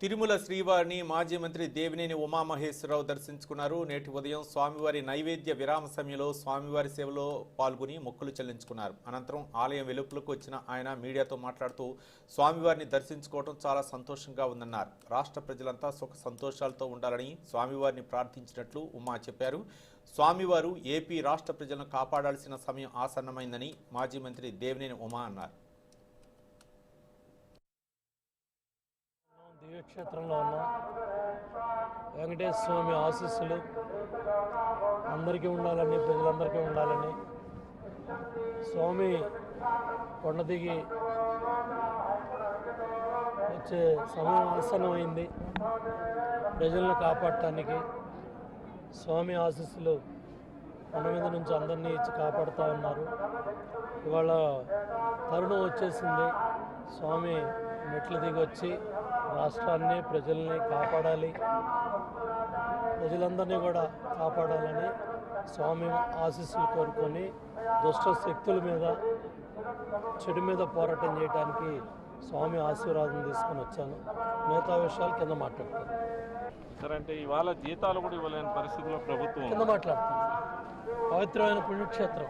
తిరుమల శ్రీవారిని మాజీ మంత్రి దేవినేని ఉమామహేశ్వరరావు దర్శించుకున్నారు. నేటి ఉదయం స్వామివారి నైవేద్య విరామ సమయంలో స్వామివారి సేవలో పాల్గొని మొక్కులు చెల్లించుకున్నారు. అనంతరం ఆలయం వెలుపులకు వచ్చిన ఆయన మీడియాతో మాట్లాడుతూ స్వామివారిని దర్శించుకోవడం చాలా సంతోషంగా ఉందన్నారు. రాష్ట్ర ప్రజలంతా సుఖ సంతోషాలతో ఉండాలని స్వామివారిని ప్రార్థించినట్లు ఉమా చెప్పారు. స్వామివారు ఏపీ రాష్ట్ర ప్రజలను కాపాడాల్సిన సమయం ఆసన్నమైందని మాజీ మంత్రి దేవినేని ఉమా అన్నారు. దివ్యక్షేత్రంలో ఉన్నాం. వెంకటేశ్వర స్వామి ఆశీస్సులు అందరికీ ఉండాలని ప్రజలందరికీ ఉండాలని. స్వామి కొండ దిగి వచ్చే సమయం ఆసన్నమైంది ప్రజలను కాపాడటానికి స్వామి ఆశీస్సులు కొండ మీద నుంచి అందరినీ ఇచ్చి కాపాడుతూ ఉన్నారు. ఇవాళ తరుణం వచ్చేసింది. స్వామి మెట్లు దిగి వచ్చి రాష్ట్రాన్ని ప్రజల్ని కాపాడాలి. ప్రజలందరినీ కూడా కాపాడాలని స్వామి ఆశీస్సులు కోరుకొని దుష్ట శక్తుల మీద చెడు మీద పోరాటం చేయడానికి స్వామి ఆశీర్వాదం తీసుకొని వచ్చాను. మిగతా విషయాలు కింద మాట్లాడతాను. సరే అంటే ఇవాళ జీతాలు కూడా ఇవ్వలేని పరిస్థితిలో ప్రభుత్వం. కింద మాట్లాడతాను. పవిత్రమైన పుణ్యక్షేత్రం.